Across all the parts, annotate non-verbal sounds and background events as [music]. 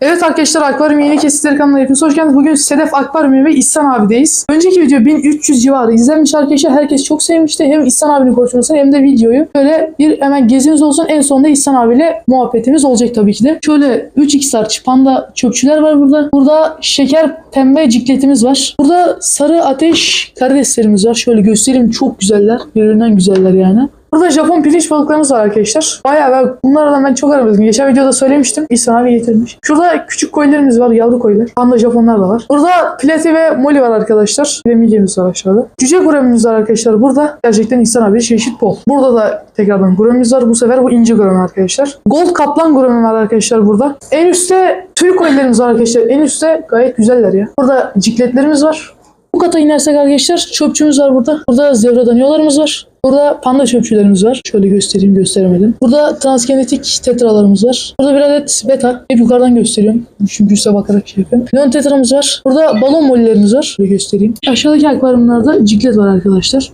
Evet arkadaşlar Akvaryum Yeni Kesitleri kanalına hepiniz hoş geldiniz. Bugün Sedef Akvaryum ve İhsan abideyiz. Önceki video 1300 civarı izlenmiş arkadaşlar. Herkes çok sevmişti. Hem İhsan abinin konuşmasını hem de videoyu. Böyle bir hemen gezimiz olsun. En sonunda İhsan abiyle muhabbetimiz olacak tabii ki de. Şöyle 3x'lar panda çöpçüler var burada. Burada şeker pembe cikletimiz var. Burada sarı ateş karideslerimiz var. Şöyle göstereyim çok güzeller. Birbirinden güzeller yani. Burada Japon pirinç balıklarımız var arkadaşlar. Bayağı ben bunlardan ben çok aramıştım. Geçen videoda söylemiştim. İhsan abi getirmiş. Şurada küçük koylarımız var. Yavru koylar. Panda Japonlar da var. Burada plati ve moli var arkadaşlar. Bir de var aşağıda. Cüce guremimiz var arkadaşlar. Burada gerçekten İhsan abi çeşit bol. Burada da tekrardan guremimiz var. Bu sefer bu ince gureme arkadaşlar. Gold kaplan guremi var arkadaşlar burada. En üstte tüy koylarımız var arkadaşlar. En üstte gayet güzeller ya. Burada cikletlerimiz var. Bu kata inersek arkadaşlar çöpçümüz var burada. Burada zebra danyolarımız var. Burada panda çöpçülerimiz var. Şöyle göstereyim gösteremedim. Burada transgenetik tetralarımız var. Burada bir adet beta. Hep yukarıdan gösteriyorum. Çünkü üste bakarak şey yapıyorum. Leon tetramız var. Burada balon molilerimiz var. Şöyle göstereyim. Aşağıdaki akvaryumlarda ciklet var arkadaşlar.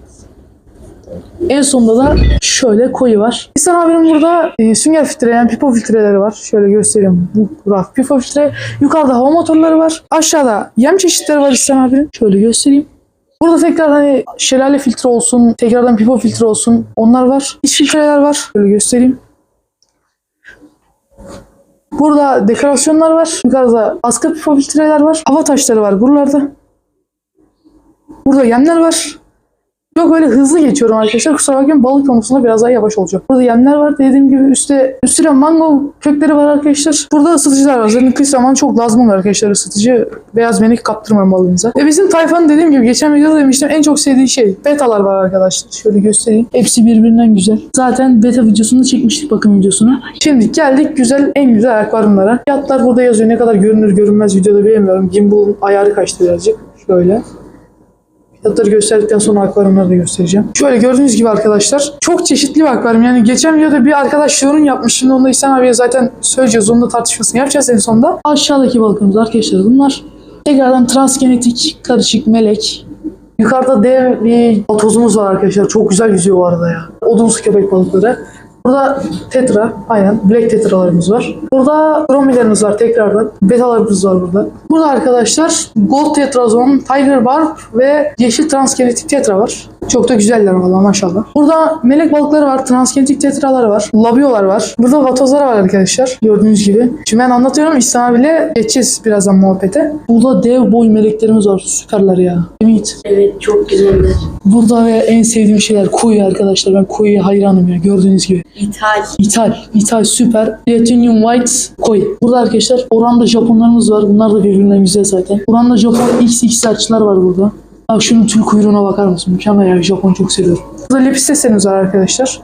En sonunda da şöyle koyu var. İhsan abinin burada e, sünger filtre yani pipo filtreleri var. Şöyle göstereyim. Bu raf pipo filtre. Yukarıda hava motorları var. Aşağıda yem çeşitleri var İhsan abinin. Şöyle göstereyim. Burada tekrar hani şelale filtre olsun, tekrardan pipo filtre olsun. Onlar var. İç filtreler var. Şöyle göstereyim. Burada dekorasyonlar var. Yukarıda askı pipo filtreler var. Hava taşları var buralarda. Burada yemler var. Çok öyle hızlı geçiyorum arkadaşlar. Kusura bakmayın balık konusunda biraz daha yavaş olacak. Burada yemler var. Dediğim gibi üstte üstüne mango kökleri var arkadaşlar. Burada ısıtıcılar var. Zaten kış zaman çok lazım arkadaşlar ısıtıcı. Beyaz benik kaptırmayın balığınıza. Ve bizim tayfanın dediğim gibi geçen videoda demiştim en çok sevdiği şey betalar var arkadaşlar. Şöyle göstereyim. Hepsi birbirinden güzel. Zaten beta videosunu çekmiştik bakım videosunu. Şimdi geldik güzel en güzel akvaryumlara. Fiyatlar burada yazıyor. Ne kadar görünür görünmez videoda bilemiyorum. Gimbal'ın ayarı kaçtı birazcık. Şöyle. Fiyatları gösterdikten sonra akvaryumları da göstereceğim. Şöyle gördüğünüz gibi arkadaşlar çok çeşitli bir akvaryum. Yani geçen videoda bir arkadaş yorum yapmış. Şimdi onu da İhsan abiye zaten söyleyeceğiz. Onun da tartışmasını yapacağız en sonunda. Aşağıdaki balıklarımız arkadaşlar bunlar. Tekrardan transgenetik karışık melek. Yukarıda dev bir tozumuz var arkadaşlar. Çok güzel yüzüyor bu arada ya. Odunsu köpek balıkları. Burada tetra, aynen black tetralarımız var. Burada kromilerimiz var tekrardan. Betalarımız var burada. Burada arkadaşlar gold tetrazon, tiger barb ve yeşil transgenetik tetra var. Çok da güzeller valla maşallah. Burada melek balıkları var, transgenetik tetralar var, labiolar var. Burada vatozlar var arkadaşlar gördüğünüz gibi. Şimdi ben anlatıyorum İhsan abiyle geçeceğiz birazdan muhabbete. Burada dev boy meleklerimiz var süperler ya. Ümit. Evet çok güzeller. Burada ve en sevdiğim şeyler koyu arkadaşlar. Ben koyuya hayranım ya gördüğünüz gibi. İthal. İthal. İthal süper. Platinum White koyu. Burada arkadaşlar oranda Japonlarımız var. Bunlar da birbirinden güzel zaten. Oranda Japon XX açılar var burada. Bak şunun tül kuyruğuna bakar mısın? Mükemmel ya. Japon çok seviyorum. Burada lepisteslerimiz var arkadaşlar.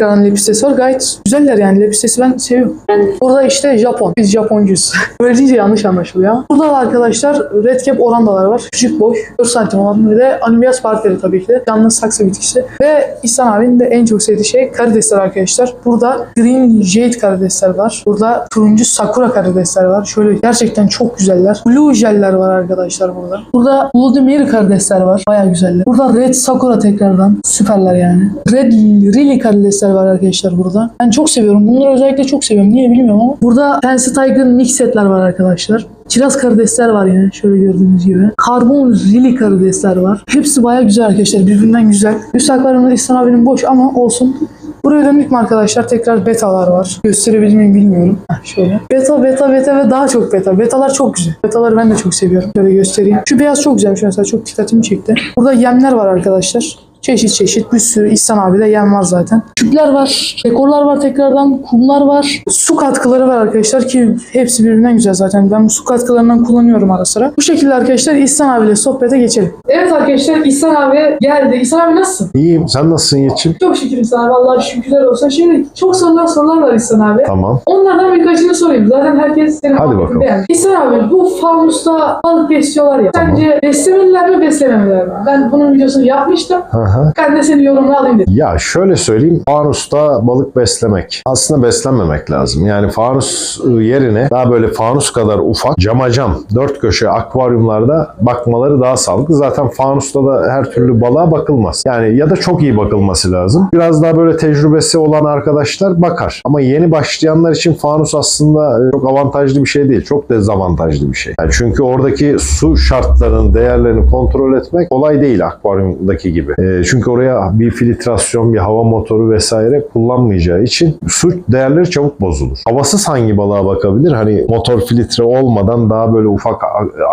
Tekrardan lepistesi var. Gayet güzeller yani. Lepistesi ben seviyorum. Ben de. Burada işte Japon. Biz Japoncuyuz. [laughs] Böyle deyince yanlış anlaşılıyor. Burada da arkadaşlar red cap orandalar var. Küçük boy. 4 santim olan bir de Anubias parteri tabii ki de. Yalnız saksı bitkisi. Ve İhsan abinin de en çok sevdiği şey karidesler arkadaşlar. Burada green jade karidesler var. Burada turuncu sakura karidesler var. Şöyle gerçekten çok güzeller. Blue jeller var arkadaşlar burada. Burada Vladimir karidesler var. Baya güzeller. Burada red sakura tekrardan. Süperler yani. Red Lily karidesler var arkadaşlar burada. Ben çok seviyorum. Bunları özellikle çok seviyorum. Niye bilmiyorum ama. Burada Fancy Tiger mix setler var arkadaşlar. Kiraz karidesler var yine şöyle gördüğünüz gibi. Karbon Lily karidesler var. Hepsi baya güzel arkadaşlar. Birbirinden güzel. Üst akvaryumda İhsan abinin boş ama olsun. Buraya döndük mü arkadaşlar? Tekrar betalar var. Gösterebilir miyim bilmiyorum. Heh, şöyle. Beta, beta, beta ve daha çok beta. Betalar çok güzel. Betaları ben de çok seviyorum. Şöyle göstereyim. Şu beyaz çok güzelmiş mesela. Çok dikkatimi çekti. Burada yemler var arkadaşlar. Çeşit çeşit bir sürü İhsan abi de var zaten. Küpler var, dekorlar var tekrardan, kumlar var. Su katkıları var arkadaşlar ki hepsi birbirinden güzel zaten. Ben bu su katkılarından kullanıyorum ara sıra. Bu şekilde arkadaşlar İhsan abiyle sohbete geçelim. Evet arkadaşlar İhsan abi geldi. İhsan abi nasılsın? İyiyim. Sen nasılsın Yiğit'ciğim? Çok şükür İhsan abi. Vallahi şükürler olsun. Şimdi çok sorulan sorular var İhsan abi. Tamam. Onlardan birkaçını sorayım. Zaten herkes senin Hadi bakalım. beğendi. İhsan abi bu fanusta balık besliyorlar ya. Tamam. Sence beslemeliler mi beslememeliler mi? Ben bunun videosunu yapmıştım. Hı. Aha. Ben de senin yorumunu alayım dedim. Ya şöyle söyleyeyim, fanusta balık beslemek. Aslında beslememek lazım. Yani fanus yerine daha böyle fanus kadar ufak cama cam, dört köşe akvaryumlarda bakmaları daha sağlıklı. Zaten fanusta da her türlü balığa bakılmaz. Yani ya da çok iyi bakılması lazım. Biraz daha böyle tecrübesi olan arkadaşlar bakar. Ama yeni başlayanlar için fanus aslında e, çok avantajlı bir şey değil. Çok dezavantajlı bir şey. Yani çünkü oradaki su şartlarının değerlerini kontrol etmek kolay değil akvaryumdaki gibi. E, çünkü oraya bir filtrasyon, bir hava motoru vesaire kullanmayacağı için su değerleri çabuk bozulur. Havasız hangi balığa bakabilir? Hani motor filtre olmadan daha böyle ufak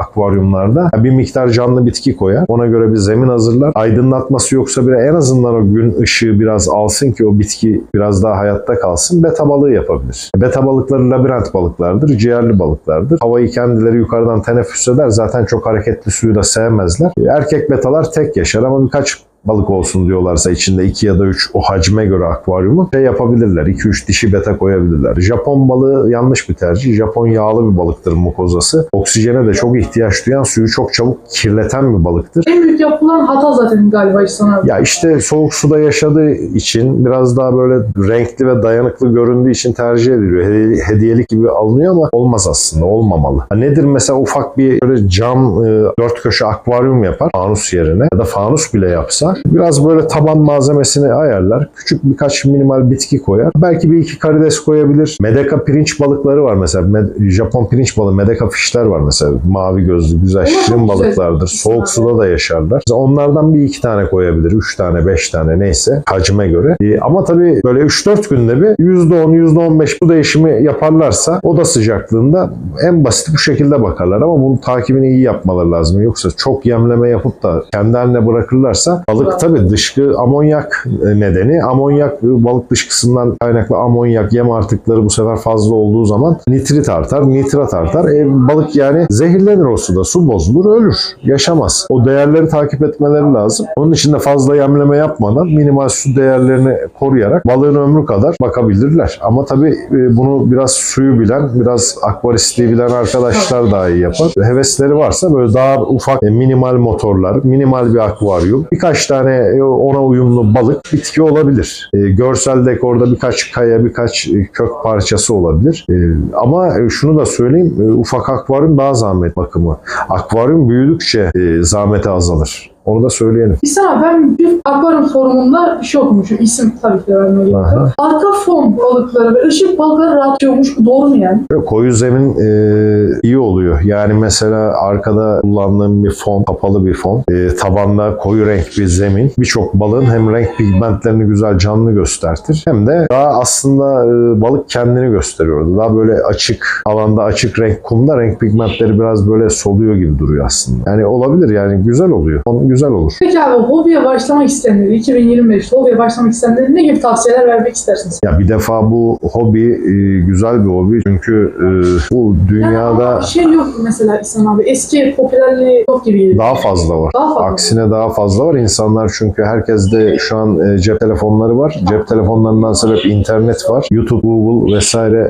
akvaryumlarda bir miktar canlı bitki koyar. Ona göre bir zemin hazırlar. Aydınlatması yoksa bile en azından o gün ışığı biraz alsın ki o bitki biraz daha hayatta kalsın. Beta balığı yapabilir. Beta balıkları labirent balıklardır. Ciğerli balıklardır. Havayı kendileri yukarıdan teneffüs eder. Zaten çok hareketli suyu da sevmezler. Erkek betalar tek yaşar ama birkaç balık olsun diyorlarsa içinde 2 ya da 3 o hacme göre akvaryumu şey yapabilirler. 2-3 dişi beta koyabilirler. Japon balığı yanlış bir tercih. Japon yağlı bir balıktır mukozası. Oksijene de çok ihtiyaç duyan, suyu çok çabuk kirleten bir balıktır. En büyük yapılan hata zaten galiba abi. Ya işte soğuk suda yaşadığı için biraz daha böyle renkli ve dayanıklı göründüğü için tercih ediliyor. Hedi- Hediyelik gibi alınıyor ama olmaz aslında. Olmamalı. Nedir mesela ufak bir böyle cam e, dört köşe akvaryum yapar fanus yerine ya da fanus bile yapsa biraz böyle taban malzemesini ayarlar. Küçük birkaç minimal bitki koyar. Belki bir iki karides koyabilir. Medeka pirinç balıkları var mesela. Med- Japon pirinç balığı, medeka fişler var mesela. Mavi gözlü, güzel, şirin balıklardır. Soğuk suda da yaşarlar. Mesela onlardan bir iki tane koyabilir. Üç tane, beş tane neyse hacme göre. Ee, ama tabii böyle 3-4 günde bir %10, %15 bu değişimi yaparlarsa oda sıcaklığında en basit bu şekilde bakarlar ama bunun takibini iyi yapmaları lazım. Yoksa çok yemleme yapıp da kendi haline bırakırlarsa balık tabii dışkı amonyak nedeni. Amonyak balık dışkısından kaynaklı amonyak yem artıkları bu sefer fazla olduğu zaman nitrit artar, nitrat artar. E, balık yani zehirlenir o suda. Su bozulur, ölür. Yaşamaz. O değerleri takip etmeleri lazım. Onun için de fazla yemleme yapmadan minimal su değerlerini koruyarak balığın ömrü kadar bakabilirler. Ama tabii e, bunu biraz suyu bilen, biraz akvaristliği bilen arkadaşlar daha iyi yapar. Hevesleri varsa böyle daha ufak e, minimal motorlar, minimal bir akvaryum, birkaç tane e, ona uyumlu balık, bitki olabilir. E, görsel dekorda birkaç kaya, birkaç e, kök parçası olabilir. E, ama e, şunu da söyleyeyim, e, ufak akvaryum daha zahmet bakımı. Akvaryum büyüdükçe e, zahmeti azalır. Onu da söyleyelim. İhsan abi ben bir akvaryum forumunda bir şey okumuşum. İsim tabii ki de vermeye yok. Aha. Arka fon balıkları ve ışık balıkları rahatlıyormuş. Bu doğru mu yani? Koyu zemin e, iyi oluyor. Yani mesela arkada kullandığım bir fon, kapalı bir fon. E, tabanda koyu renk bir zemin. Birçok balığın hem renk pigmentlerini güzel canlı göstertir. Hem de daha aslında e, balık kendini gösteriyor. Daha böyle açık alanda açık renk kumda renk pigmentleri biraz böyle soluyor gibi duruyor aslında. Yani olabilir yani güzel oluyor. Fon güzel olur. Peki abi hobiye başlamak isteyenlere, 2025'te hobiye başlamak isteyenlere ne gibi tavsiyeler vermek istersiniz? Ya bir defa bu hobi e, güzel bir hobi. Çünkü e, bu dünyada Yani şey yok mesela İhsan abi. Eski popülerliği yok gibi daha fazla var. Daha fazla. Aksine daha fazla var. İnsanlar çünkü herkeste şu an e, cep telefonları var. Cep telefonlarından sebep internet var. YouTube, Google vesaire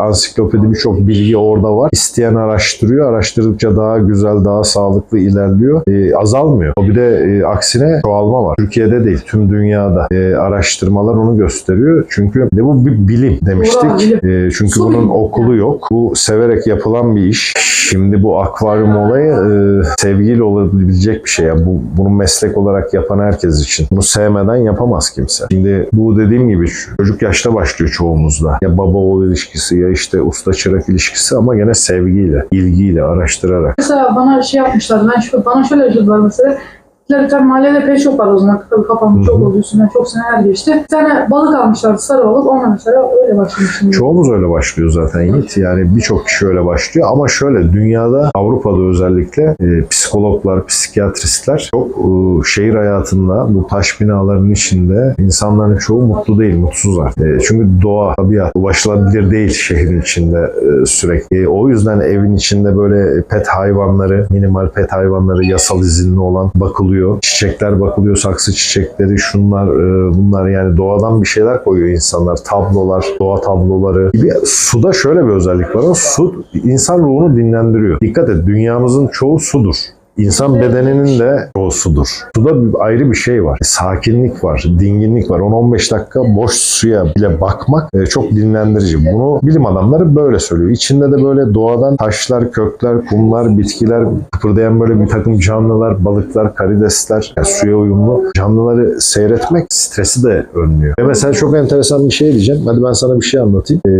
ansiklopedi birçok bilgi orada var. İsteyen araştırıyor. Araştırdıkça daha güzel, daha sağlıklı ilerliyor. Azalmıyor. O bir de e, aksine çoğalma var. Türkiye'de değil, tüm dünyada e, araştırmalar onu gösteriyor. Çünkü de bu bir bilim demiştik. E, çünkü bunun okulu yok. Bu severek yapılan bir iş. Şimdi bu akvaryum olayı e, sevgiyle olabilecek bir şey. Yani bu, bunu meslek olarak yapan herkes için. Bunu sevmeden yapamaz kimse. Şimdi bu dediğim gibi çocuk yaşta başlıyor çoğumuzda. Ya baba oğul ilişkisi ya işte usta çırak ilişkisi ama gene sevgiyle, ilgiyle, araştırarak. Mesela bana şey yapmışlar. Ben şu, bana şöyle yapıyorlar mesela. Bir tane mahallede pet shop var o zaman. Tabii kapanmış çok oldu üstünden. Çok seneler geçti. Bir tane balık almışlar. Sarı balık. Onunla mesela öyle başlamıştım. Çoğumuz öyle başlıyor zaten Yiğit. Yani birçok kişi öyle başlıyor. Ama şöyle dünyada Avrupa'da özellikle e, psikologlar, psikiyatristler çok e, şehir hayatında bu taş binaların içinde insanların çoğu mutlu değil, mutsuzlar. E, çünkü doğa, tabiat ulaşılabilir değil şehrin içinde e, sürekli. E, o yüzden evin içinde böyle pet hayvanları, minimal pet hayvanları yasal izinli olan bakılıyor. Çiçekler bakılıyor, saksı çiçekleri, şunlar, e, bunlar yani doğadan bir şeyler koyuyor insanlar. Tablolar, doğa tabloları gibi. Suda şöyle bir özellik var. Su insan ruhunu dinlendiriyor. Dikkat et dünyamızın çoğu sudur. İnsan bedeninin de o sudur. Suda bir- ayrı bir şey var. Sakinlik var, dinginlik var. 10-15 dakika boş suya bile bakmak e, çok dinlendirici. Bunu bilim adamları böyle söylüyor. İçinde de böyle doğadan taşlar, kökler, kumlar, bitkiler, kıpırdayan böyle bir takım canlılar, balıklar, karidesler, yani suya uyumlu canlıları seyretmek stresi de önlüyor. Ve mesela çok enteresan bir şey diyeceğim. Hadi ben sana bir şey anlatayım. Ee,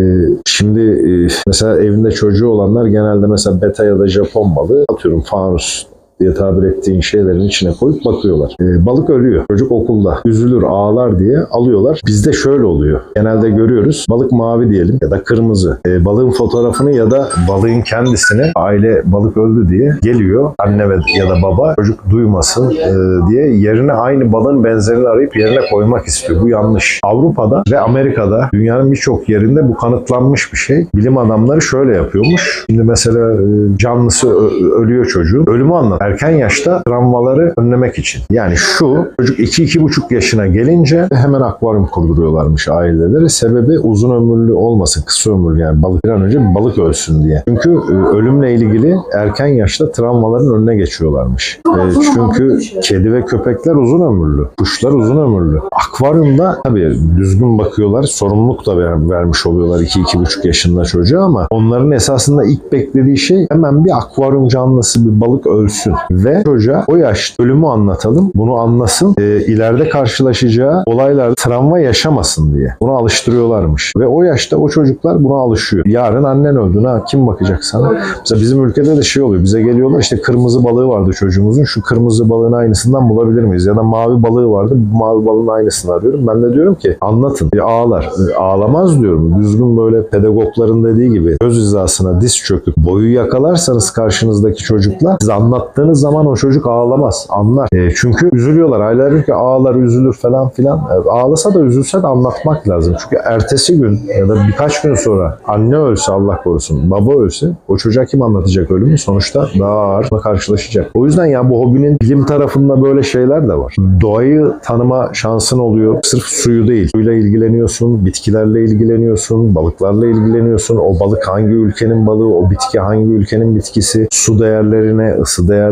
şimdi e, mesela evinde çocuğu olanlar genelde mesela beta ya da Japon balığı atıyorum fanus diye tabir ettiğin şeylerin içine koyup bakıyorlar. Ee, balık ölüyor. Çocuk okulda üzülür, ağlar diye alıyorlar. Bizde şöyle oluyor. Genelde görüyoruz. Balık mavi diyelim ya da kırmızı. Ee, balığın fotoğrafını ya da balığın kendisini aile balık öldü diye geliyor. Anne ve ya da baba çocuk duymasın e, diye yerine aynı balığın benzerini arayıp yerine koymak istiyor. Bu yanlış. Avrupa'da ve Amerika'da dünyanın birçok yerinde bu kanıtlanmış bir şey. Bilim adamları şöyle yapıyormuş. Şimdi mesela e, canlısı ölüyor çocuğun. Ölümü anlat. Erken yaşta travmaları önlemek için. Yani şu çocuk 2-2,5 yaşına gelince hemen akvaryum kurduruyorlarmış aileleri. Sebebi uzun ömürlü olmasın. Kısa ömürlü yani balık bir an önce balık ölsün diye. Çünkü e, ölümle ilgili erken yaşta travmaların önüne geçiyorlarmış. E, çünkü kedi ve köpekler uzun ömürlü. Kuşlar uzun ömürlü. Akvaryumda tabii düzgün bakıyorlar. Sorumluluk da ver- vermiş oluyorlar 2-2,5 yaşında çocuğa ama onların esasında ilk beklediği şey hemen bir akvaryum canlısı bir balık ölsün. Ve çocuğa o yaş ölümü anlatalım. Bunu anlasın. E, ileride karşılaşacağı olaylarda travma yaşamasın diye. Bunu alıştırıyorlarmış. Ve o yaşta o çocuklar buna alışıyor. Yarın annen öldü. Ha, kim bakacak sana? Mesela bizim ülkede de şey oluyor. Bize geliyorlar işte kırmızı balığı vardı çocuğumuzun. Şu kırmızı balığın aynısından bulabilir miyiz? Ya da mavi balığı vardı. Bu mavi balığın aynısını arıyorum. Ben de diyorum ki anlatın. E, ağlar. E, ağlamaz diyorum. Düzgün böyle pedagogların dediği gibi göz hizasına diz çöküp boyu yakalarsanız karşınızdaki çocukla siz anlattığınız zaman o çocuk ağlamaz. Anlar. E, çünkü üzülüyorlar. Aileler diyor ki ağlar üzülür falan filan. E, ağlasa da üzülse de anlatmak lazım. Çünkü ertesi gün ya da birkaç gün sonra anne ölse Allah korusun baba ölse o çocuğa kim anlatacak ölümü? Sonuçta daha ağırla karşılaşacak. O yüzden ya bu hobinin bilim tarafında böyle şeyler de var. Doğayı tanıma şansın oluyor. Sırf suyu değil. Suyla ilgileniyorsun, bitkilerle ilgileniyorsun, balıklarla ilgileniyorsun. O balık hangi ülkenin balığı, o bitki hangi ülkenin bitkisi, su değerlerine, ısı değerlerine.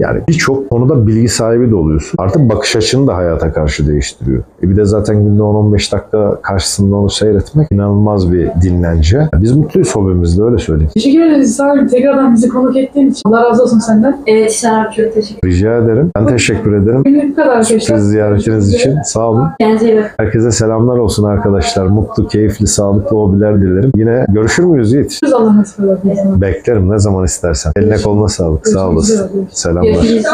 Yani birçok konuda bilgi sahibi de oluyorsun. Artık bakış açını da hayata karşı değiştiriyor. E bir de zaten günde 10-15 dakika karşısında onu seyretmek inanılmaz bir dinlence. Biz mutluyuz hobimizde öyle söyleyeyim. Teşekkür ederiz abi. Tekrardan bizi konuk ettiğin için. Allah razı olsun senden. Evet İhsan abi çok teşekkür Rica ederim. Ben teşekkür ederim. Bugünlük bu kadar arkadaşlar. Sürpriz ziyaretiniz için sağ olun. Kendinize iyi bakın. Herkese selamlar olsun arkadaşlar. Mutlu, keyifli, sağlıklı hobiler dilerim. Yine görüşür müyüz Yiğit? Görüşürüz Allah nasip eder. Beklerim ne zaman istersen. Eline koluna sağlık. Sağ olasın. 有医生。